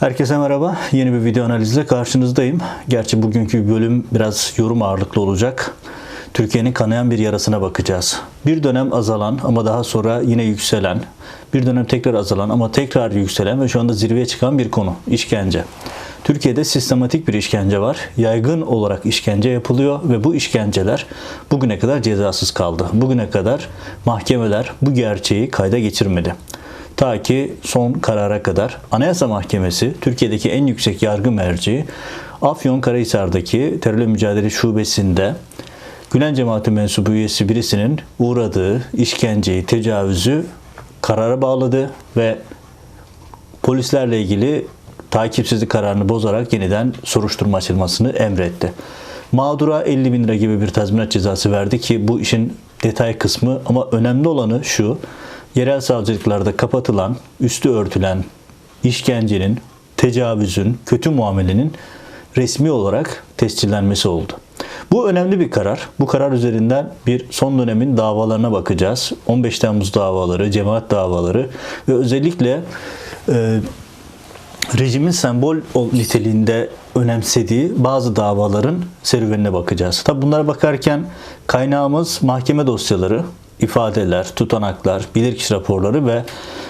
Herkese merhaba. Yeni bir video analizle karşınızdayım. Gerçi bugünkü bölüm biraz yorum ağırlıklı olacak. Türkiye'nin kanayan bir yarasına bakacağız. Bir dönem azalan ama daha sonra yine yükselen, bir dönem tekrar azalan ama tekrar yükselen ve şu anda zirveye çıkan bir konu. işkence. Türkiye'de sistematik bir işkence var. Yaygın olarak işkence yapılıyor ve bu işkenceler bugüne kadar cezasız kaldı. Bugüne kadar mahkemeler bu gerçeği kayda geçirmedi. Ta ki son karara kadar Anayasa Mahkemesi Türkiye'deki en yüksek yargı merci Afyonkarahisar'daki terörle mücadele şubesinde Gülen cemaati mensubu üyesi birisinin uğradığı işkenceyi, tecavüzü karara bağladı ve polislerle ilgili takipsizlik kararını bozarak yeniden soruşturma açılmasını emretti. Mağdura 50 bin lira gibi bir tazminat cezası verdi ki bu işin detay kısmı ama önemli olanı şu. Yerel savcılıklarda kapatılan, üstü örtülen işkencenin, tecavüzün, kötü muamelenin resmi olarak tescillenmesi oldu. Bu önemli bir karar. Bu karar üzerinden bir son dönemin davalarına bakacağız. 15 Temmuz davaları, cemaat davaları ve özellikle e, rejimin sembol niteliğinde önemsediği bazı davaların serüvenine bakacağız. Tabi bunlara bakarken kaynağımız mahkeme dosyaları, ifadeler, tutanaklar, bilirkişi raporları ve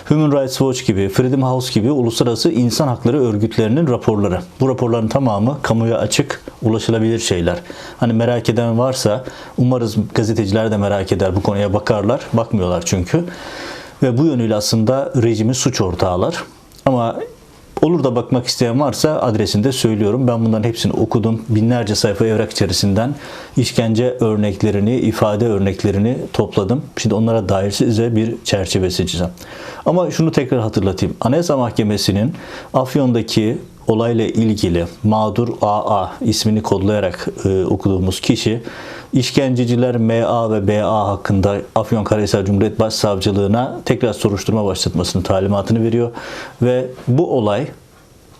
Human Rights Watch gibi, Freedom House gibi uluslararası insan hakları örgütlerinin raporları. Bu raporların tamamı kamuya açık, ulaşılabilir şeyler. Hani merak eden varsa umarız gazeteciler de merak eder bu konuya bakarlar. Bakmıyorlar çünkü. Ve bu yönüyle aslında rejimin suç ortağılar. Ama Olur da bakmak isteyen varsa adresinde söylüyorum. Ben bunların hepsini okudum. Binlerce sayfa evrak içerisinden işkence örneklerini, ifade örneklerini topladım. Şimdi onlara dair size bir çerçeve seçeceğim. Ama şunu tekrar hatırlatayım. Anayasa Mahkemesi'nin Afyon'daki olayla ilgili mağdur AA ismini kodlayarak e, okuduğumuz kişi işkenceciler MA ve BA hakkında Afyonkarahisar Cumhuriyet Başsavcılığına tekrar soruşturma başlatmasını talimatını veriyor ve bu olay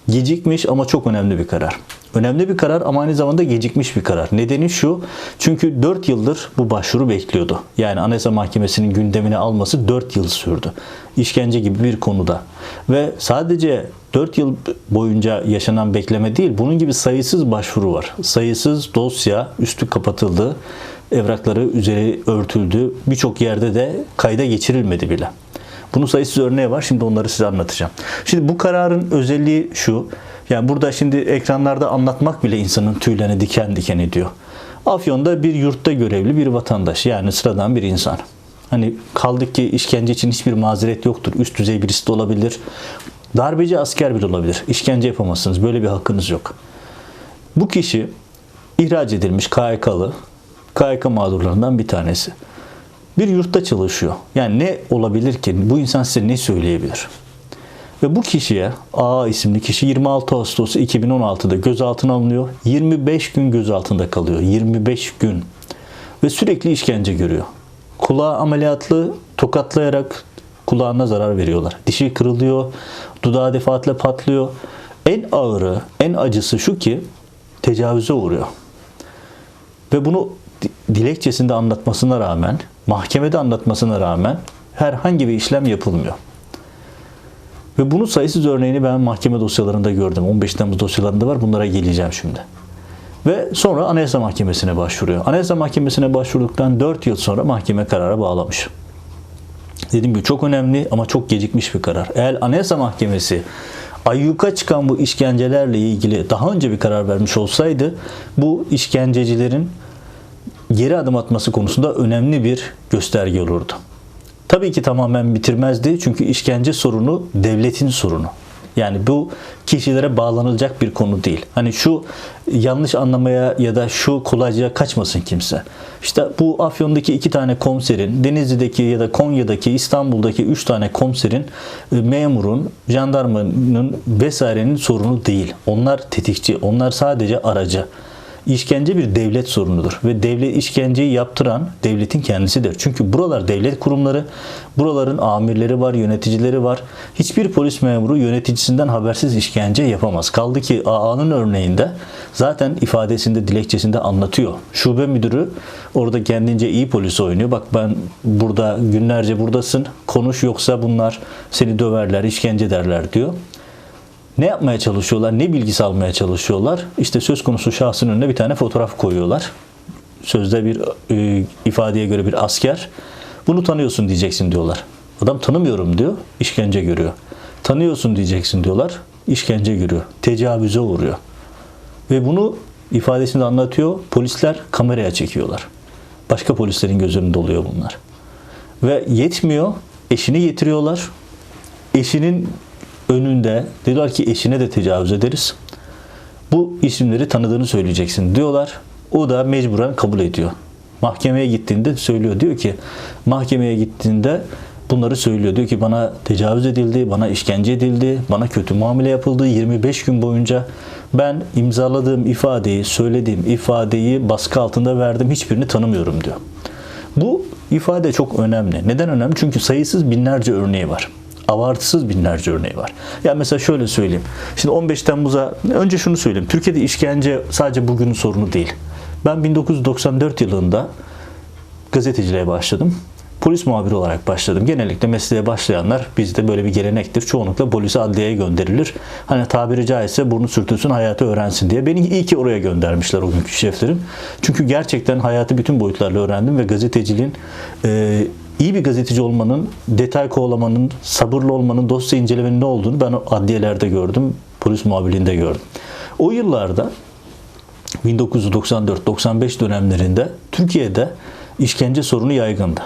gecikmiş ama çok önemli bir karar. Önemli bir karar ama aynı zamanda gecikmiş bir karar. Nedeni şu. Çünkü 4 yıldır bu başvuru bekliyordu. Yani Anayasa Mahkemesi'nin gündemine alması 4 yıl sürdü. İşkence gibi bir konuda. Ve sadece 4 yıl boyunca yaşanan bekleme değil, bunun gibi sayısız başvuru var. Sayısız dosya üstü kapatıldı, evrakları üzeri örtüldü. Birçok yerde de kayda geçirilmedi bile. Bunun sayısız örneği var. Şimdi onları size anlatacağım. Şimdi bu kararın özelliği şu. Yani burada şimdi ekranlarda anlatmak bile insanın tüylerini diken diken ediyor. Afyon'da bir yurtta görevli bir vatandaş yani sıradan bir insan. Hani kaldık ki işkence için hiçbir mazeret yoktur. Üst düzey birisi de olabilir. Darbeci asker bile olabilir. İşkence yapamazsınız. Böyle bir hakkınız yok. Bu kişi ihraç edilmiş KYK'lı. KYK mağdurlarından bir tanesi. Bir yurtta çalışıyor. Yani ne olabilir ki? Bu insan size ne söyleyebilir? Ve bu kişiye A isimli kişi 26 Ağustos 2016'da gözaltına alınıyor. 25 gün gözaltında kalıyor. 25 gün. Ve sürekli işkence görüyor. Kulağı ameliyatlı tokatlayarak kulağına zarar veriyorlar. Dişi kırılıyor, dudağı defaatle patlıyor. En ağırı, en acısı şu ki tecavüze uğruyor. Ve bunu dilekçesinde anlatmasına rağmen, mahkemede anlatmasına rağmen herhangi bir işlem yapılmıyor. Ve bunun sayısız örneğini ben mahkeme dosyalarında gördüm. 15 Temmuz dosyalarında var. Bunlara geleceğim şimdi. Ve sonra Anayasa Mahkemesi'ne başvuruyor. Anayasa Mahkemesi'ne başvurduktan 4 yıl sonra mahkeme karara bağlamış. Dediğim gibi çok önemli ama çok gecikmiş bir karar. Eğer Anayasa Mahkemesi ayyuka çıkan bu işkencelerle ilgili daha önce bir karar vermiş olsaydı bu işkencecilerin geri adım atması konusunda önemli bir gösterge olurdu. Tabii ki tamamen bitirmezdi çünkü işkence sorunu devletin sorunu. Yani bu kişilere bağlanılacak bir konu değil. Hani şu yanlış anlamaya ya da şu kolayca kaçmasın kimse. İşte bu Afyon'daki iki tane komiserin, Denizli'deki ya da Konya'daki, İstanbul'daki üç tane komiserin, e, memurun, jandarmanın vesairenin sorunu değil. Onlar tetikçi, onlar sadece aracı. İşkence bir devlet sorunudur ve devlet işkenceyi yaptıran devletin kendisidir. Çünkü buralar devlet kurumları, buraların amirleri var, yöneticileri var. Hiçbir polis memuru yöneticisinden habersiz işkence yapamaz. Kaldı ki AA'nın örneğinde zaten ifadesinde, dilekçesinde anlatıyor. Şube müdürü orada kendince iyi polis oynuyor. Bak ben burada günlerce buradasın, konuş yoksa bunlar seni döverler, işkence derler diyor. Ne yapmaya çalışıyorlar? Ne bilgisi almaya çalışıyorlar? İşte söz konusu şahsın önüne bir tane fotoğraf koyuyorlar. Sözde bir e, ifadeye göre bir asker. Bunu tanıyorsun diyeceksin diyorlar. Adam tanımıyorum diyor, işkence görüyor. Tanıyorsun diyeceksin diyorlar, işkence görüyor. Tecavüze uğruyor. Ve bunu ifadesinde anlatıyor. Polisler kameraya çekiyorlar. Başka polislerin göz önünde oluyor bunlar. Ve yetmiyor. Eşini getiriyorlar. Eşinin önünde diyorlar ki eşine de tecavüz ederiz. Bu isimleri tanıdığını söyleyeceksin diyorlar. O da mecburen kabul ediyor. Mahkemeye gittiğinde söylüyor. Diyor ki mahkemeye gittiğinde bunları söylüyor. Diyor ki bana tecavüz edildi, bana işkence edildi, bana kötü muamele yapıldı 25 gün boyunca. Ben imzaladığım ifadeyi, söylediğim ifadeyi baskı altında verdim. Hiçbirini tanımıyorum diyor. Bu ifade çok önemli. Neden önemli? Çünkü sayısız binlerce örneği var. Abartısız binlerce örneği var. Ya mesela şöyle söyleyeyim. Şimdi 15 Temmuz'a önce şunu söyleyeyim. Türkiye'de işkence sadece bugünün sorunu değil. Ben 1994 yılında gazeteciliğe başladım. Polis muhabiri olarak başladım. Genellikle mesleğe başlayanlar bizde böyle bir gelenektir. Çoğunlukla polise adliyeye gönderilir. Hani tabiri caizse burnu sürtülsün hayatı öğrensin diye. Beni iyi ki oraya göndermişler o günkü şeflerim. Çünkü gerçekten hayatı bütün boyutlarla öğrendim ve gazeteciliğin e, iyi bir gazeteci olmanın, detay kovalamanın, sabırlı olmanın, dosya incelemenin ne olduğunu ben adliyelerde gördüm. Polis muhabirliğinde gördüm. O yıllarda 1994-95 dönemlerinde Türkiye'de işkence sorunu yaygındı.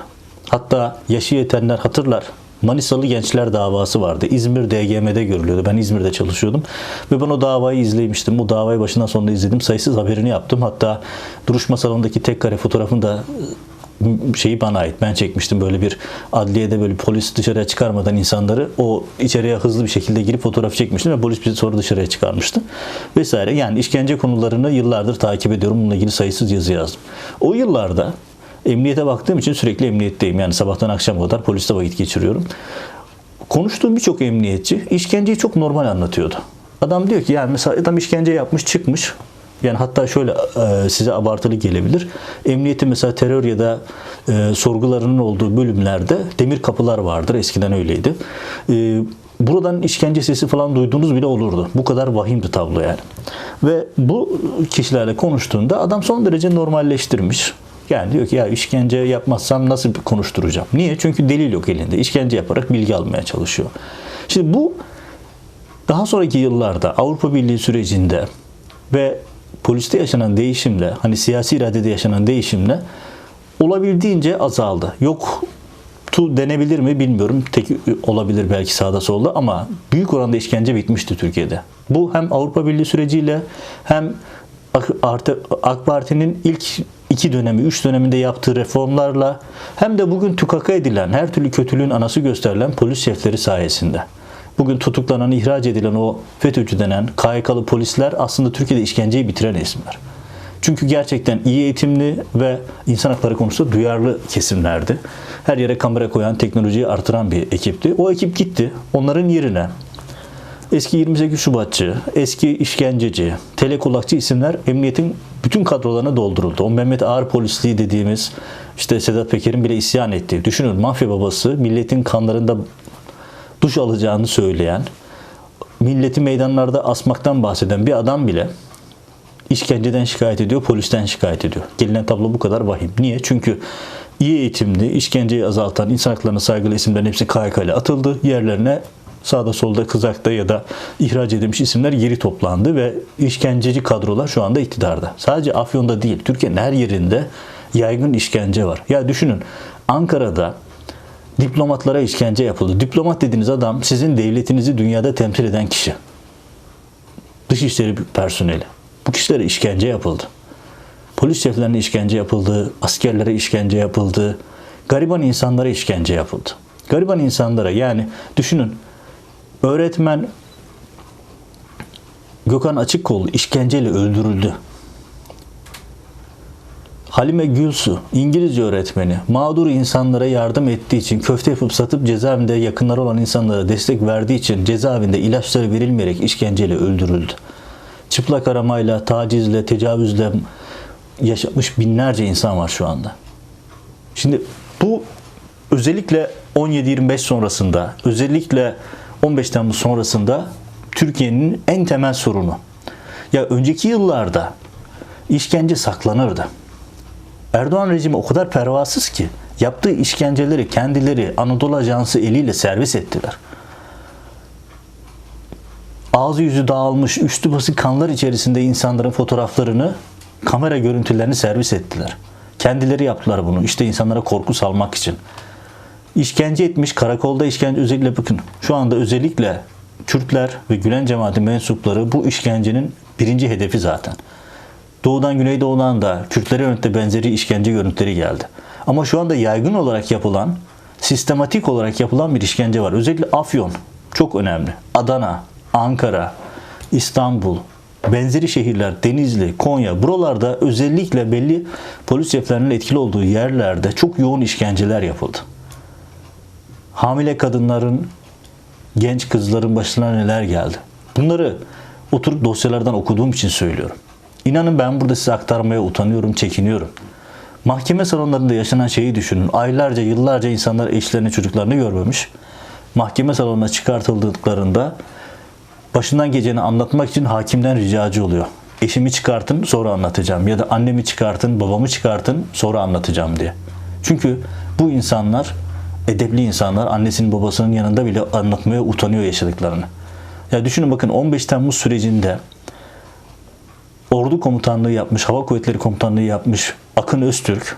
Hatta yaşı yetenler hatırlar. Manisalı Gençler davası vardı. İzmir DGM'de görülüyordu. Ben İzmir'de çalışıyordum. Ve ben o davayı izlemiştim. O davayı başından sonuna izledim. Sayısız haberini yaptım. Hatta duruşma salonundaki tek kare fotoğrafını da şeyi bana ait. Ben çekmiştim böyle bir adliyede böyle polis dışarıya çıkarmadan insanları o içeriye hızlı bir şekilde girip fotoğraf çekmiştim ve polis bizi sonra dışarıya çıkarmıştı. Vesaire. Yani işkence konularını yıllardır takip ediyorum. Bununla ilgili sayısız yazı yazdım. O yıllarda emniyete baktığım için sürekli emniyetteyim. Yani sabahtan akşam kadar poliste vakit geçiriyorum. Konuştuğum birçok emniyetçi işkenceyi çok normal anlatıyordu. Adam diyor ki yani mesela adam işkence yapmış çıkmış. Yani hatta şöyle e, size abartılı gelebilir. Emniyetin mesela terör ya da e, sorgularının olduğu bölümlerde demir kapılar vardır. Eskiden öyleydi. E, buradan işkence sesi falan duyduğunuz bile olurdu. Bu kadar vahimdi tablo yani. Ve bu kişilerle konuştuğunda adam son derece normalleştirmiş. Yani diyor ki ya işkence yapmazsam nasıl konuşturacağım? Niye? Çünkü delil yok elinde. İşkence yaparak bilgi almaya çalışıyor. Şimdi bu daha sonraki yıllarda Avrupa Birliği sürecinde ve poliste yaşanan değişimle, hani siyasi iradede yaşanan değişimle olabildiğince azaldı. Yok tu denebilir mi bilmiyorum. Tek olabilir belki sağda solda ama büyük oranda işkence bitmişti Türkiye'de. Bu hem Avrupa Birliği süreciyle hem AK Parti'nin ilk iki dönemi, üç döneminde yaptığı reformlarla hem de bugün tukaka edilen, her türlü kötülüğün anası gösterilen polis şefleri sayesinde. Bugün tutuklanan, ihraç edilen o FETÖ'cü denen KYK'lı polisler aslında Türkiye'de işkenceyi bitiren isimler. Çünkü gerçekten iyi eğitimli ve insan hakları konusunda duyarlı kesimlerdi. Her yere kamera koyan, teknolojiyi artıran bir ekipti. O ekip gitti. Onların yerine eski 28 Şubatçı, eski işkenceci, telekulakçı isimler emniyetin bütün kadrolarına dolduruldu. O Mehmet Ağar polisliği dediğimiz işte Sedat Peker'in bile isyan ettiği. Düşünün mafya babası milletin kanlarında duş alacağını söyleyen, milleti meydanlarda asmaktan bahseden bir adam bile işkenceden şikayet ediyor, polisten şikayet ediyor. Gelinen tablo bu kadar vahim. Niye? Çünkü iyi eğitimli, işkenceyi azaltan, insan haklarına saygılı isimlerin hepsi KHK ile atıldı. Yerlerine sağda solda kızakta ya da ihraç edilmiş isimler geri toplandı ve işkenceci kadrolar şu anda iktidarda. Sadece Afyon'da değil, Türkiye'nin her yerinde yaygın işkence var. Ya düşünün Ankara'da diplomatlara işkence yapıldı. Diplomat dediğiniz adam sizin devletinizi dünyada temsil eden kişi. Dışişleri personeli. Bu kişilere işkence yapıldı. Polis şeflerine işkence yapıldı, askerlere işkence yapıldı, gariban insanlara işkence yapıldı. Gariban insanlara yani düşünün öğretmen Gökhan Açıkkol işkenceyle öldürüldü. Halime Gülsu, İngilizce öğretmeni, mağdur insanlara yardım ettiği için, köfte yapıp satıp cezaevinde yakınları olan insanlara destek verdiği için cezaevinde ilaçları verilmeyerek işkenceyle öldürüldü. Çıplak aramayla, tacizle, tecavüzle yaşamış binlerce insan var şu anda. Şimdi bu özellikle 17-25 sonrasında, özellikle 15 Temmuz sonrasında Türkiye'nin en temel sorunu. Ya önceki yıllarda işkence saklanırdı. Erdoğan rejimi o kadar pervasız ki yaptığı işkenceleri kendileri Anadolu Ajansı eliyle servis ettiler. Ağzı yüzü dağılmış, üstü basık kanlar içerisinde insanların fotoğraflarını, kamera görüntülerini servis ettiler. Kendileri yaptılar bunu. İşte insanlara korku salmak için. İşkence etmiş, karakolda işkence özellikle bakın. Şu anda özellikle Kürtler ve Gülen cemaati mensupları bu işkencenin birinci hedefi zaten. Doğudan Güneydoğu'dan da Kürtlere yönelik benzeri işkence görüntüleri geldi. Ama şu anda yaygın olarak yapılan, sistematik olarak yapılan bir işkence var. Özellikle Afyon çok önemli. Adana, Ankara, İstanbul, benzeri şehirler, Denizli, Konya buralarda özellikle belli polis şeflerinin etkili olduğu yerlerde çok yoğun işkenceler yapıldı. Hamile kadınların, genç kızların başına neler geldi. Bunları oturup dosyalardan okuduğum için söylüyorum. İnanın ben burada size aktarmaya utanıyorum, çekiniyorum. Mahkeme salonlarında yaşanan şeyi düşünün. Aylarca, yıllarca insanlar eşlerini, çocuklarını görmemiş. Mahkeme salonuna çıkartıldıklarında başından geçeni anlatmak için hakimden ricacı oluyor. Eşimi çıkartın sonra anlatacağım ya da annemi çıkartın, babamı çıkartın sonra anlatacağım diye. Çünkü bu insanlar edepli insanlar annesinin babasının yanında bile anlatmaya utanıyor yaşadıklarını. Ya düşünün bakın 15 Temmuz sürecinde ordu komutanlığı yapmış, hava kuvvetleri komutanlığı yapmış Akın Öztürk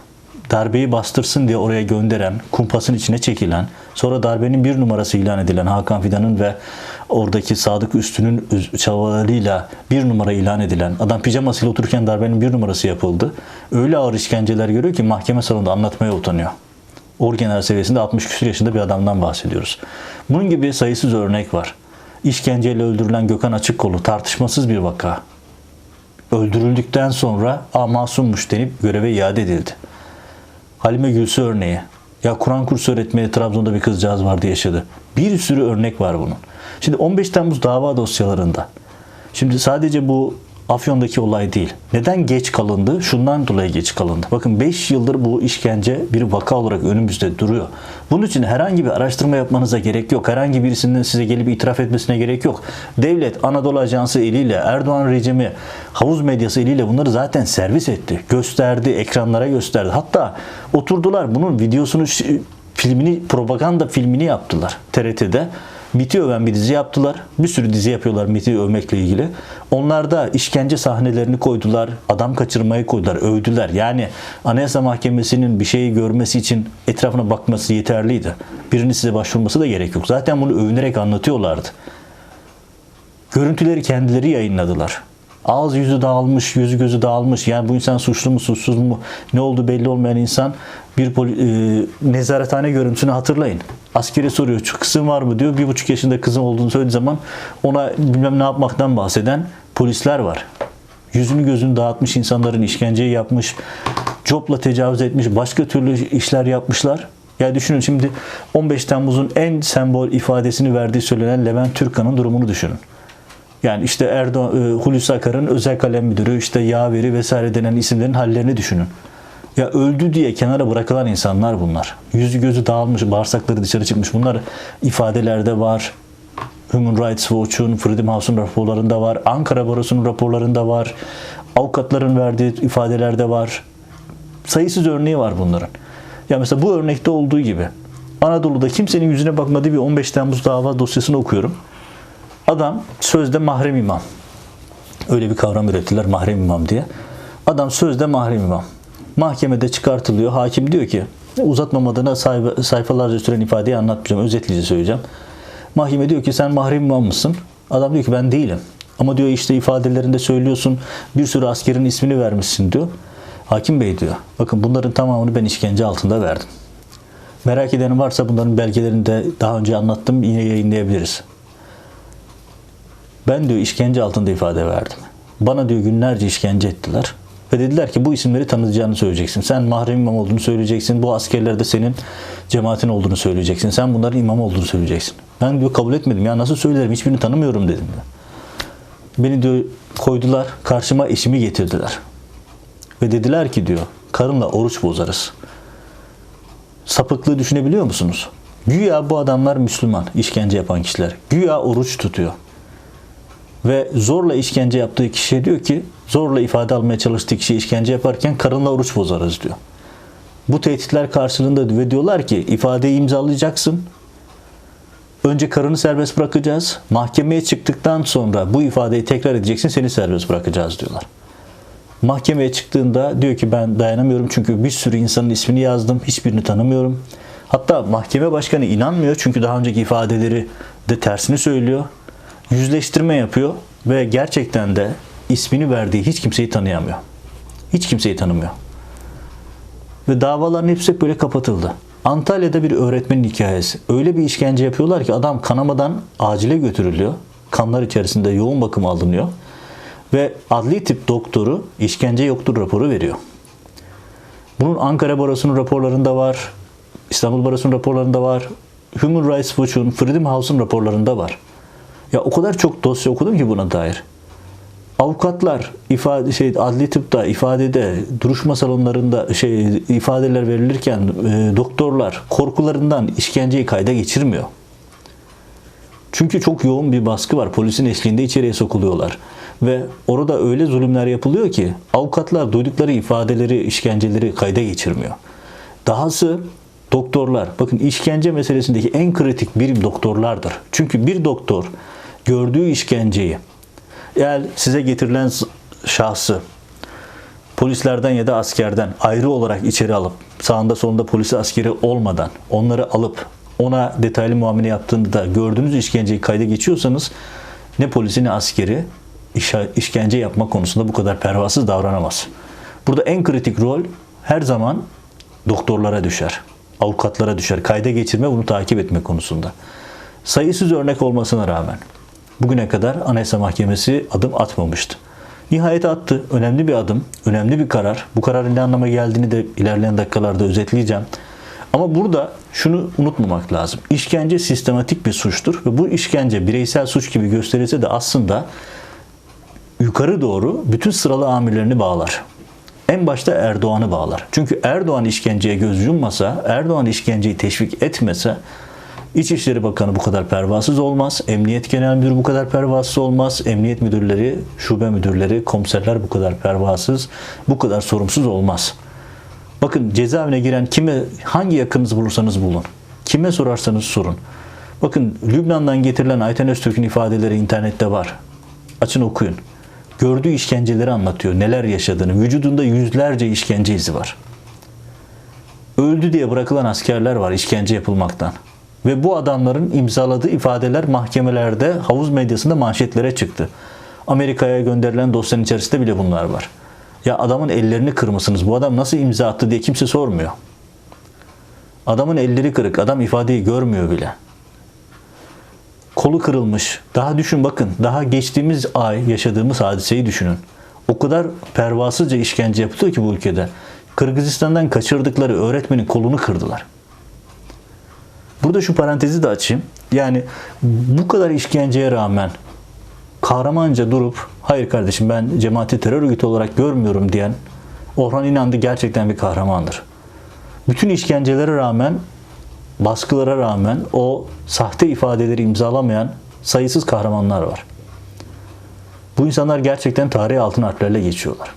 darbeyi bastırsın diye oraya gönderen, kumpasın içine çekilen, sonra darbenin bir numarası ilan edilen Hakan Fidan'ın ve oradaki Sadık Üstü'nün çabalarıyla bir numara ilan edilen, adam pijamasıyla otururken darbenin bir numarası yapıldı. Öyle ağır işkenceler görüyor ki mahkeme salonunda anlatmaya utanıyor. Orgeneral seviyesinde 60 küsur yaşında bir adamdan bahsediyoruz. Bunun gibi sayısız örnek var. İşkenceyle öldürülen Gökhan Açıkkolu tartışmasız bir vaka öldürüldükten sonra a masummuş denip göreve iade edildi. Halime Gülsü örneği. Ya Kur'an kursu öğretmeni Trabzon'da bir kızcağız vardı yaşadı. Bir sürü örnek var bunun. Şimdi 15 Temmuz dava dosyalarında. Şimdi sadece bu Afyon'daki olay değil. Neden geç kalındı? Şundan dolayı geç kalındı. Bakın 5 yıldır bu işkence bir vaka olarak önümüzde duruyor. Bunun için herhangi bir araştırma yapmanıza gerek yok. Herhangi birisinin size gelip itiraf etmesine gerek yok. Devlet Anadolu Ajansı eliyle, Erdoğan rejimi, havuz medyası eliyle bunları zaten servis etti. Gösterdi, ekranlara gösterdi. Hatta oturdular bunun videosunu, filmini, propaganda filmini yaptılar TRT'de. MIT'i öven bir dizi yaptılar. Bir sürü dizi yapıyorlar MIT'i övmekle ilgili. Onlarda işkence sahnelerini koydular. Adam kaçırmayı koydular. Övdüler. Yani Anayasa Mahkemesi'nin bir şeyi görmesi için etrafına bakması yeterliydi. Birinin size başvurması da gerek yok. Zaten bunu övünerek anlatıyorlardı. Görüntüleri kendileri yayınladılar. Ağız yüzü dağılmış, yüzü gözü dağılmış. Yani bu insan suçlu mu, suçsuz mu, ne oldu belli olmayan insan bir poli- e, nezarethane görüntüsünü hatırlayın. Askeri soruyor, şu kızın var mı diyor. Bir buçuk yaşında kızın olduğunu söylediği zaman ona bilmem ne yapmaktan bahseden polisler var. Yüzünü gözünü dağıtmış insanların işkenceyi yapmış, copla tecavüz etmiş, başka türlü işler yapmışlar. Ya düşünün şimdi 15 Temmuz'un en sembol ifadesini verdiği söylenen Levent Türkan'ın durumunu düşünün. Yani işte Erdoğan, e, Hulusi Akar'ın özel kalem müdürü, işte yaveri vesaire denen isimlerin hallerini düşünün. Ya öldü diye kenara bırakılan insanlar bunlar. Yüzü gözü dağılmış, bağırsakları dışarı çıkmış. Bunlar ifadelerde var. Human Rights Watch'un, Freedom House'un raporlarında var. Ankara Barosu'nun raporlarında var. Avukatların verdiği ifadelerde var. Sayısız örneği var bunların. Ya mesela bu örnekte olduğu gibi Anadolu'da kimsenin yüzüne bakmadığı bir 15 Temmuz dava dosyasını okuyorum. Adam sözde mahrem imam. Öyle bir kavram ürettiler mahrem imam diye. Adam sözde mahrem imam. Mahkemede çıkartılıyor. Hakim diyor ki uzatmam adına sayfa, sayfalarca süren ifadeyi anlatmayacağım. Özetleyici söyleyeceğim. Mahkeme diyor ki sen mahrem imam mısın? Adam diyor ki ben değilim. Ama diyor işte ifadelerinde söylüyorsun bir sürü askerin ismini vermişsin diyor. Hakim bey diyor. Bakın bunların tamamını ben işkence altında verdim. Merak eden varsa bunların belgelerini de daha önce anlattım. Yine yayınlayabiliriz. Ben diyor işkence altında ifade verdim. Bana diyor günlerce işkence ettiler. Ve dediler ki bu isimleri tanıtacağını söyleyeceksin. Sen mahrem imam olduğunu söyleyeceksin. Bu askerler de senin cemaatin olduğunu söyleyeceksin. Sen bunların imam olduğunu söyleyeceksin. Ben diyor kabul etmedim. Ya nasıl söylerim? Hiçbirini tanımıyorum dedim. Beni diyor koydular. Karşıma eşimi getirdiler. Ve dediler ki diyor karınla oruç bozarız. Sapıklığı düşünebiliyor musunuz? Güya bu adamlar Müslüman, işkence yapan kişiler. Güya oruç tutuyor. Ve zorla işkence yaptığı kişiye diyor ki zorla ifade almaya çalıştığı kişi işkence yaparken karınla oruç bozarız diyor. Bu tehditler karşılığında ve diyorlar ki ifadeyi imzalayacaksın. Önce karını serbest bırakacağız. Mahkemeye çıktıktan sonra bu ifadeyi tekrar edeceksin seni serbest bırakacağız diyorlar. Mahkemeye çıktığında diyor ki ben dayanamıyorum çünkü bir sürü insanın ismini yazdım. Hiçbirini tanımıyorum. Hatta mahkeme başkanı inanmıyor çünkü daha önceki ifadeleri de tersini söylüyor. Yüzleştirme yapıyor ve gerçekten de ismini verdiği hiç kimseyi tanıyamıyor. Hiç kimseyi tanımıyor. Ve davaların hepsi hep böyle kapatıldı. Antalya'da bir öğretmenin hikayesi. Öyle bir işkence yapıyorlar ki adam kanamadan acile götürülüyor. Kanlar içerisinde yoğun bakım alınıyor. Ve adli tip doktoru işkence yoktur raporu veriyor. Bunun Ankara Barosu'nun raporlarında var. İstanbul Barosu'nun raporlarında var. Human Rights Watch'un, Freedom House'un raporlarında var. Ya o kadar çok dosya okudum ki buna dair. Avukatlar ifade şey adli tıpta ifadede duruşma salonlarında şey ifadeler verilirken e, doktorlar korkularından işkenceyi kayda geçirmiyor. Çünkü çok yoğun bir baskı var. Polisin eşliğinde içeriye sokuluyorlar. Ve orada öyle zulümler yapılıyor ki avukatlar duydukları ifadeleri, işkenceleri kayda geçirmiyor. Dahası doktorlar, bakın işkence meselesindeki en kritik birim doktorlardır. Çünkü bir doktor gördüğü işkenceyi, eğer size getirilen şahsı polislerden ya da askerden ayrı olarak içeri alıp sağında solunda polisi askeri olmadan onları alıp ona detaylı muamele yaptığında gördüğünüz işkenceyi kayda geçiyorsanız ne polisi ne askeri işkence yapma konusunda bu kadar pervasız davranamaz. Burada en kritik rol her zaman doktorlara düşer, avukatlara düşer. Kayda geçirme, bunu takip etme konusunda. Sayısız örnek olmasına rağmen bugüne kadar Anayasa Mahkemesi adım atmamıştı. Nihayet attı. Önemli bir adım, önemli bir karar. Bu kararın ne anlama geldiğini de ilerleyen dakikalarda özetleyeceğim. Ama burada şunu unutmamak lazım. İşkence sistematik bir suçtur ve bu işkence bireysel suç gibi gösterilse de aslında yukarı doğru bütün sıralı amirlerini bağlar. En başta Erdoğan'ı bağlar. Çünkü Erdoğan işkenceye göz yummasa, Erdoğan işkenceyi teşvik etmese İçişleri Bakanı bu kadar pervasız olmaz. Emniyet Genel Müdürü bu kadar pervasız olmaz. Emniyet müdürleri, şube müdürleri, komiserler bu kadar pervasız, bu kadar sorumsuz olmaz. Bakın cezaevine giren kime, hangi yakınınızı bulursanız bulun. Kime sorarsanız sorun. Bakın Lübnan'dan getirilen Ayten Öztürk'ün ifadeleri internette var. Açın okuyun. Gördüğü işkenceleri anlatıyor. Neler yaşadığını. Vücudunda yüzlerce işkence izi var. Öldü diye bırakılan askerler var işkence yapılmaktan. Ve bu adamların imzaladığı ifadeler mahkemelerde, havuz medyasında manşetlere çıktı. Amerika'ya gönderilen dosyanın içerisinde bile bunlar var. Ya adamın ellerini kırmışsınız. Bu adam nasıl imza attı diye kimse sormuyor. Adamın elleri kırık. Adam ifadeyi görmüyor bile. Kolu kırılmış. Daha düşün bakın. Daha geçtiğimiz ay yaşadığımız hadiseyi düşünün. O kadar pervasızca işkence yapılıyor ki bu ülkede. Kırgızistan'dan kaçırdıkları öğretmenin kolunu kırdılar. Burada şu parantezi de açayım. Yani bu kadar işkenceye rağmen kahramanca durup hayır kardeşim ben cemaati terör örgütü olarak görmüyorum diyen Orhan İnandı gerçekten bir kahramandır. Bütün işkencelere rağmen, baskılara rağmen o sahte ifadeleri imzalamayan sayısız kahramanlar var. Bu insanlar gerçekten tarih altın harflerle geçiyorlar.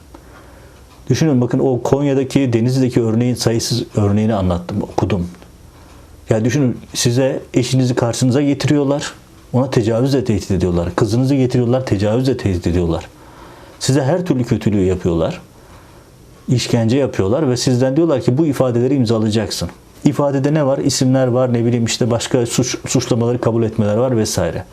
Düşünün bakın o Konya'daki Denizli'deki örneğin sayısız örneğini anlattım, okudum. Ya düşünün size eşinizi karşınıza getiriyorlar. Ona tecavüzle tehdit ediyorlar. Kızınızı getiriyorlar, tecavüzle tehdit ediyorlar. Size her türlü kötülüğü yapıyorlar. İşkence yapıyorlar ve sizden diyorlar ki bu ifadeleri imzalayacaksın. İfadede ne var? İsimler var, ne bileyim işte başka suç, suçlamaları kabul etmeler var vesaire.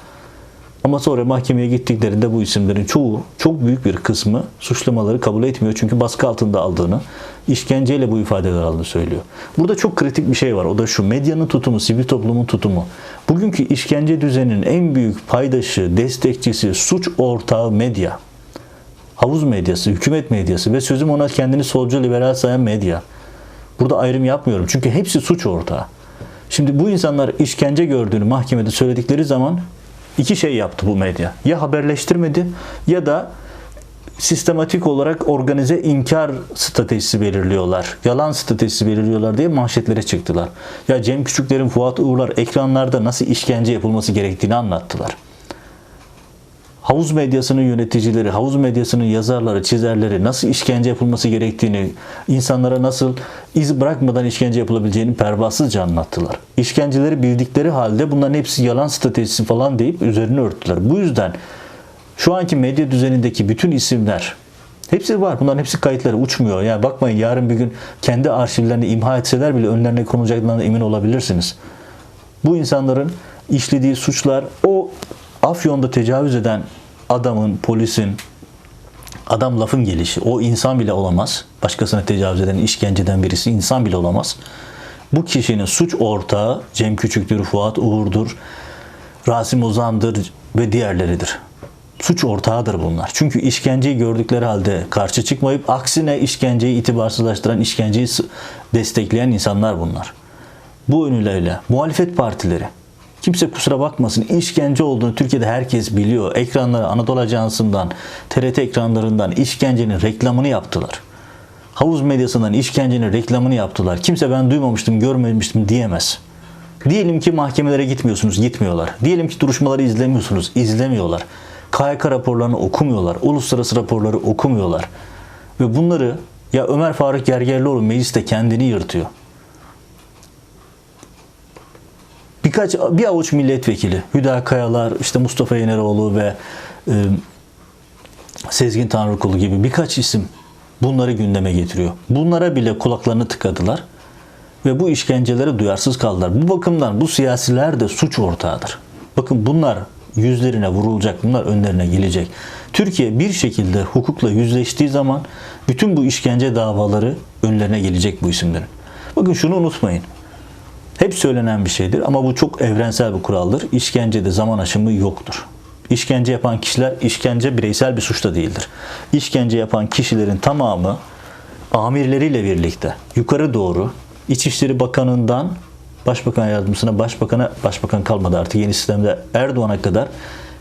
Ama sonra mahkemeye gittiklerinde bu isimlerin çoğu, çok büyük bir kısmı suçlamaları kabul etmiyor. Çünkü baskı altında aldığını, işkenceyle bu ifadeler aldığını söylüyor. Burada çok kritik bir şey var. O da şu medyanın tutumu, sivil toplumun tutumu. Bugünkü işkence düzeninin en büyük paydaşı, destekçisi, suç ortağı medya. Havuz medyası, hükümet medyası ve sözüm ona kendini solcu liberal sayan medya. Burada ayrım yapmıyorum. Çünkü hepsi suç ortağı. Şimdi bu insanlar işkence gördüğünü mahkemede söyledikleri zaman iki şey yaptı bu medya. Ya haberleştirmedi ya da sistematik olarak organize inkar stratejisi belirliyorlar. Yalan stratejisi belirliyorlar diye manşetlere çıktılar. Ya Cem Küçükler'in Fuat Uğurlar ekranlarda nasıl işkence yapılması gerektiğini anlattılar. havuz medyasının yöneticileri, havuz medyasının yazarları, çizerleri nasıl işkence yapılması gerektiğini, insanlara nasıl iz bırakmadan işkence yapılabileceğini pervasızca anlattılar. İşkenceleri bildikleri halde bunların hepsi yalan stratejisi falan deyip üzerine örttüler. Bu yüzden şu anki medya düzenindeki bütün isimler hepsi var. Bunların hepsi kayıtları uçmuyor. Yani bakmayın yarın bir gün kendi arşivlerini imha etseler bile önlerine konulacaklarına emin olabilirsiniz. Bu insanların işlediği suçlar o Afyon'da tecavüz eden adamın, polisin, adam lafın gelişi. O insan bile olamaz. Başkasına tecavüz eden, işkenceden birisi insan bile olamaz. Bu kişinin suç ortağı Cem Küçük'tür, Fuat Uğur'dur, Rasim Ozan'dır ve diğerleridir. Suç ortağıdır bunlar. Çünkü işkenceyi gördükleri halde karşı çıkmayıp aksine işkenceyi itibarsızlaştıran, işkenceyi destekleyen insanlar bunlar. Bu önüyle muhalefet partileri Kimse kusura bakmasın işkence olduğunu Türkiye'de herkes biliyor. Ekranları Anadolu Ajansı'ndan, TRT ekranlarından işkencenin reklamını yaptılar. Havuz medyasından işkencenin reklamını yaptılar. Kimse ben duymamıştım, görmemiştim diyemez. Diyelim ki mahkemelere gitmiyorsunuz, gitmiyorlar. Diyelim ki duruşmaları izlemiyorsunuz, izlemiyorlar. KYK raporlarını okumuyorlar, uluslararası raporları okumuyorlar. Ve bunları ya Ömer Faruk Gergerlioğlu mecliste kendini yırtıyor. birkaç bir avuç milletvekili Hüda Kayalar, işte Mustafa Yeneroğlu ve e, Sezgin Tanrıkulu gibi birkaç isim bunları gündeme getiriyor. Bunlara bile kulaklarını tıkadılar ve bu işkencelere duyarsız kaldılar. Bu bakımdan bu siyasiler de suç ortağıdır. Bakın bunlar yüzlerine vurulacak, bunlar önlerine gelecek. Türkiye bir şekilde hukukla yüzleştiği zaman bütün bu işkence davaları önlerine gelecek bu isimlerin. Bakın şunu unutmayın. Hep söylenen bir şeydir ama bu çok evrensel bir kuraldır. İşkencede zaman aşımı yoktur. İşkence yapan kişiler işkence bireysel bir suç da değildir. İşkence yapan kişilerin tamamı amirleriyle birlikte yukarı doğru İçişleri Bakanı'ndan Başbakan yardımcısına, başbakana, başbakan kalmadı artık yeni sistemde Erdoğan'a kadar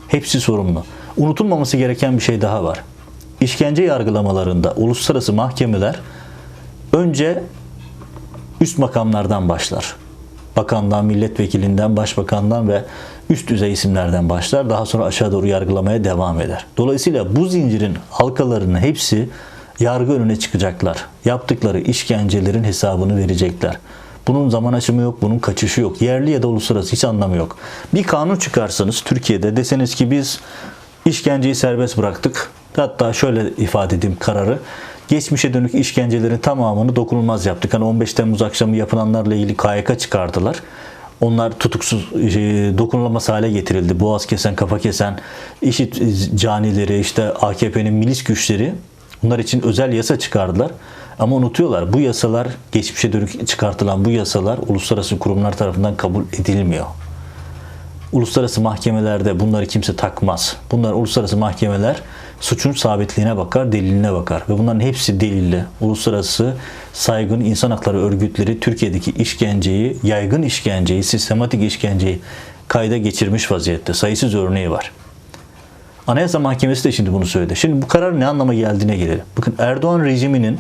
hepsi sorumlu. Unutulmaması gereken bir şey daha var. İşkence yargılamalarında uluslararası mahkemeler önce üst makamlardan başlar bakandan, milletvekilinden, başbakandan ve üst düzey isimlerden başlar. Daha sonra aşağı doğru yargılamaya devam eder. Dolayısıyla bu zincirin halkalarının hepsi yargı önüne çıkacaklar. Yaptıkları işkencelerin hesabını verecekler. Bunun zaman aşımı yok, bunun kaçışı yok. Yerli ya da uluslararası hiç anlamı yok. Bir kanun çıkarsanız Türkiye'de deseniz ki biz işkenceyi serbest bıraktık. Hatta şöyle ifade edeyim kararı geçmişe dönük işkencelerin tamamını dokunulmaz yaptık. Hani 15 Temmuz akşamı yapılanlarla ilgili KYK çıkardılar. Onlar tutuksuz şey, dokunulamaz hale getirildi. Boğaz kesen, kafa kesen, işit canileri, işte AKP'nin milis güçleri bunlar için özel yasa çıkardılar. Ama unutuyorlar bu yasalar geçmişe dönük çıkartılan bu yasalar uluslararası kurumlar tarafından kabul edilmiyor. Uluslararası mahkemelerde bunları kimse takmaz. Bunlar uluslararası mahkemeler suçun sabitliğine bakar, deliline bakar. Ve bunların hepsi delilli. Uluslararası saygın insan hakları örgütleri Türkiye'deki işkenceyi, yaygın işkenceyi, sistematik işkenceyi kayda geçirmiş vaziyette. Sayısız örneği var. Anayasa Mahkemesi de şimdi bunu söyledi. Şimdi bu karar ne anlama geldiğine gelelim. Bakın Erdoğan rejiminin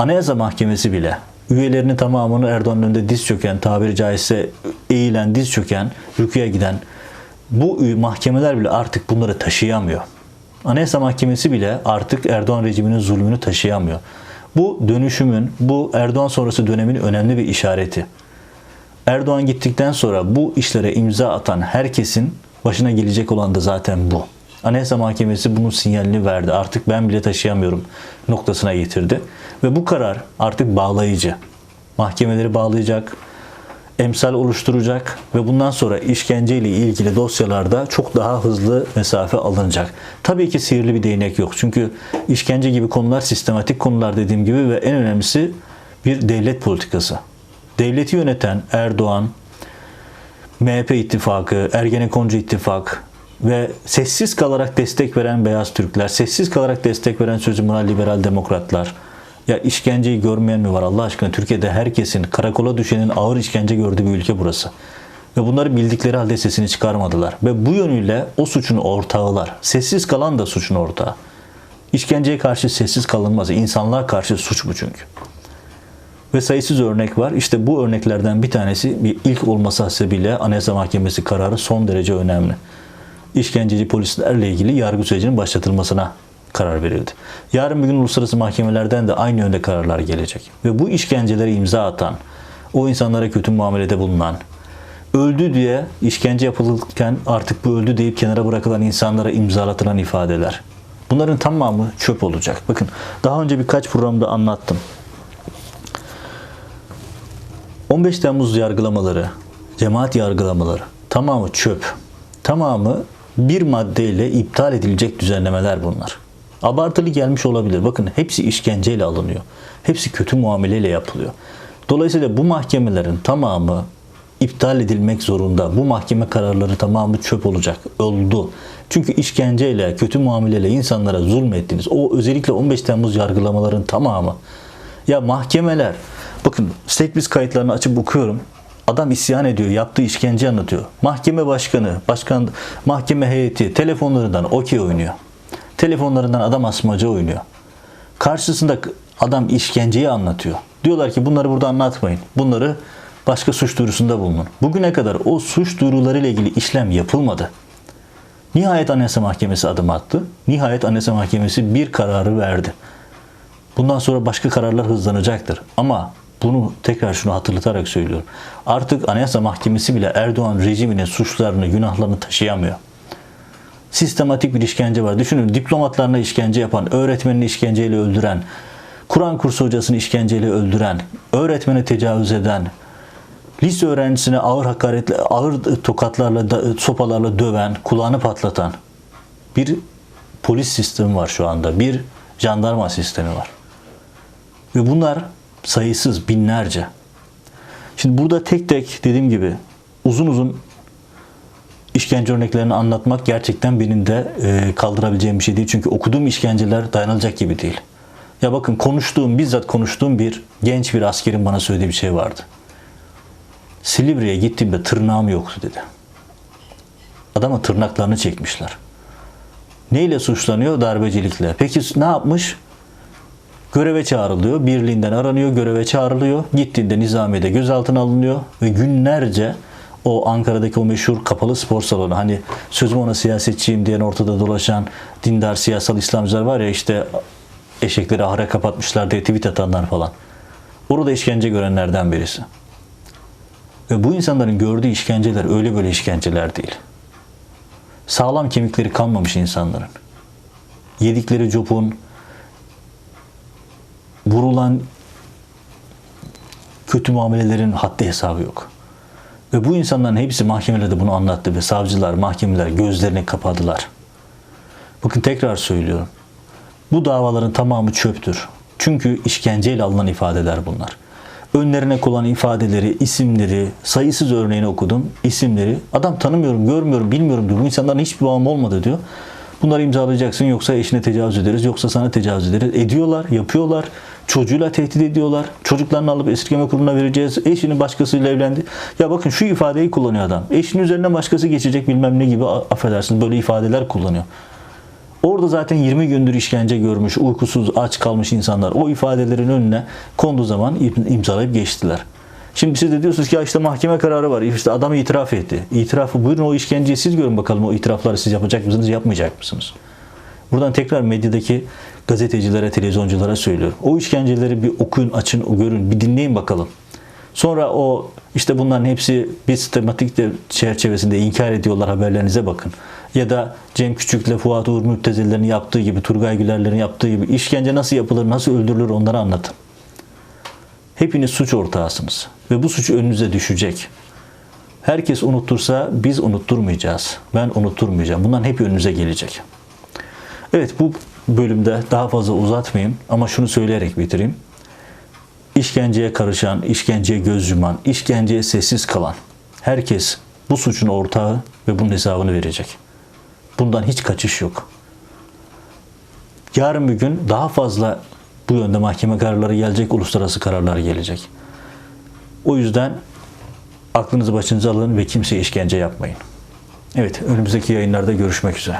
Anayasa Mahkemesi bile üyelerinin tamamını Erdoğan'ın önünde diz çöken, tabiri caizse eğilen, diz çöken, rüküye giden bu mahkemeler bile artık bunları taşıyamıyor. Anayasa Mahkemesi bile artık Erdoğan rejiminin zulmünü taşıyamıyor. Bu dönüşümün, bu Erdoğan sonrası dönemin önemli bir işareti. Erdoğan gittikten sonra bu işlere imza atan herkesin başına gelecek olan da zaten bu. Anayasa Mahkemesi bunun sinyalini verdi. Artık ben bile taşıyamıyorum noktasına getirdi. Ve bu karar artık bağlayıcı. Mahkemeleri bağlayacak, emsal oluşturacak ve bundan sonra işkence ile ilgili dosyalarda çok daha hızlı mesafe alınacak. Tabii ki sihirli bir değnek yok. Çünkü işkence gibi konular sistematik konular dediğim gibi ve en önemlisi bir devlet politikası. Devleti yöneten Erdoğan, MHP ittifakı, Ergenekoncu ittifak ve sessiz kalarak destek veren Beyaz Türkler, sessiz kalarak destek veren sözüm buna liberal demokratlar, ya işkenceyi görmeyen mi var Allah aşkına? Türkiye'de herkesin karakola düşenin ağır işkence gördüğü bir ülke burası. Ve bunları bildikleri halde sesini çıkarmadılar. Ve bu yönüyle o suçun ortağılar. Sessiz kalan da suçun ortağı. İşkenceye karşı sessiz kalınmaz. İnsanlığa karşı suç bu çünkü. Ve sayısız örnek var. İşte bu örneklerden bir tanesi bir ilk olması hasebiyle Anayasa Mahkemesi kararı son derece önemli. İşkenceci polislerle ilgili yargı sürecinin başlatılmasına karar verildi. Yarın bir gün uluslararası mahkemelerden de aynı yönde kararlar gelecek. Ve bu işkencelere imza atan, o insanlara kötü muamelede bulunan, öldü diye işkence yapılırken artık bu öldü deyip kenara bırakılan insanlara imzalatılan ifadeler. Bunların tamamı çöp olacak. Bakın daha önce birkaç programda anlattım. 15 Temmuz yargılamaları, cemaat yargılamaları tamamı çöp. Tamamı bir maddeyle iptal edilecek düzenlemeler bunlar. Abartılı gelmiş olabilir. Bakın hepsi işkenceyle alınıyor. Hepsi kötü muameleyle yapılıyor. Dolayısıyla bu mahkemelerin tamamı iptal edilmek zorunda. Bu mahkeme kararları tamamı çöp olacak. Oldu. Çünkü işkenceyle, kötü muameleyle insanlara zulmettiniz. O özellikle 15 Temmuz yargılamaların tamamı. Ya mahkemeler, bakın biz kayıtlarını açıp okuyorum. Adam isyan ediyor, yaptığı işkence anlatıyor. Mahkeme başkanı, başkan, mahkeme heyeti telefonlarından okey oynuyor. Telefonlarından adam asmaca oynuyor. Karşısında adam işkenceyi anlatıyor. Diyorlar ki bunları burada anlatmayın. Bunları başka suç duyurusunda bulunun. Bugüne kadar o suç duyurularıyla ilgili işlem yapılmadı. Nihayet Anayasa Mahkemesi adım attı. Nihayet Anayasa Mahkemesi bir kararı verdi. Bundan sonra başka kararlar hızlanacaktır. Ama bunu tekrar şunu hatırlatarak söylüyorum. Artık Anayasa Mahkemesi bile Erdoğan rejiminin suçlarını, günahlarını taşıyamıyor. Sistematik bir işkence var. Düşünün diplomatlarına işkence yapan, öğretmenini işkenceyle öldüren, Kur'an kursu hocasını işkenceyle öldüren, öğretmene tecavüz eden, lise öğrencisine ağır hakaretle, ağır tokatlarla, sopalarla döven, kulağını patlatan bir polis sistemi var şu anda. Bir jandarma sistemi var. Ve bunlar sayısız, binlerce. Şimdi burada tek tek dediğim gibi uzun uzun işkence örneklerini anlatmak gerçekten benim de e, kaldırabileceğim bir şey değil. Çünkü okuduğum işkenceler dayanılacak gibi değil. Ya bakın konuştuğum, bizzat konuştuğum bir genç bir askerin bana söylediği bir şey vardı. Silivri'ye gittiğimde tırnağım yoktu dedi. Adama tırnaklarını çekmişler. Neyle suçlanıyor? Darbecilikle. Peki ne yapmış? Göreve çağrılıyor. Birliğinden aranıyor. Göreve çağrılıyor. Gittiğinde Nizamiye'de gözaltına alınıyor. Ve günlerce o Ankara'daki o meşhur kapalı spor salonu hani sözüm ona siyasetçiyim diyen ortada dolaşan dindar siyasal İslamcılar var ya işte eşekleri ahıra kapatmışlar diye tweet atanlar falan. Orada işkence görenlerden birisi. Ve bu insanların gördüğü işkenceler öyle böyle işkenceler değil. Sağlam kemikleri kalmamış insanların. Yedikleri copun, vurulan kötü muamelelerin haddi hesabı yok. Ve bu insanların hepsi mahkemelerde bunu anlattı ve savcılar, mahkemeler gözlerini kapadılar. Bakın tekrar söylüyorum. Bu davaların tamamı çöptür. Çünkü işkenceyle alınan ifadeler bunlar. Önlerine konan ifadeleri, isimleri, sayısız örneğini okudum. İsimleri. Adam tanımıyorum, görmüyorum, bilmiyorum diyor. Bu insanların hiçbir bağım olmadı diyor. Bunları imzalayacaksın yoksa eşine tecavüz ederiz, yoksa sana tecavüz ederiz. Ediyorlar, yapıyorlar. Çocuğuyla tehdit ediyorlar. Çocuklarını alıp esirgeme kurumuna vereceğiz. Eşinin başkasıyla evlendi. Ya bakın şu ifadeyi kullanıyor adam. Eşinin üzerine başkası geçecek bilmem ne gibi affedersiniz böyle ifadeler kullanıyor. Orada zaten 20 gündür işkence görmüş, uykusuz, aç kalmış insanlar o ifadelerin önüne konduğu zaman imzalayıp geçtiler. Şimdi siz de diyorsunuz ki işte mahkeme kararı var. İşte adam itiraf etti. İtirafı buyurun o işkenceyi siz görün bakalım o itirafları siz yapacak mısınız, yapmayacak mısınız? Buradan tekrar medyadaki gazetecilere, televizyonculara söylüyorum. O işkenceleri bir okuyun, açın, görün, bir dinleyin bakalım. Sonra o işte bunların hepsi bir sistematik de çerçevesinde inkar ediyorlar haberlerinize bakın. Ya da Cem Küçük'le Fuat Uğur Müptezellerin yaptığı gibi, Turgay Gülerlerin yaptığı gibi işkence nasıl yapılır, nasıl öldürülür onları anlatın. Hepiniz suç ortağısınız ve bu suç önünüze düşecek. Herkes unutursa biz unutturmayacağız. Ben unutturmayacağım. Bundan hep önünüze gelecek. Evet bu bölümde daha fazla uzatmayayım ama şunu söyleyerek bitireyim. İşkenceye karışan, işkenceye göz yuman, işkenceye sessiz kalan herkes bu suçun ortağı ve bunun hesabını verecek. Bundan hiç kaçış yok. Yarın bir gün daha fazla bu yönde mahkeme kararları gelecek, uluslararası kararlar gelecek. O yüzden aklınızı başınıza alın ve kimseye işkence yapmayın. Evet, önümüzdeki yayınlarda görüşmek üzere.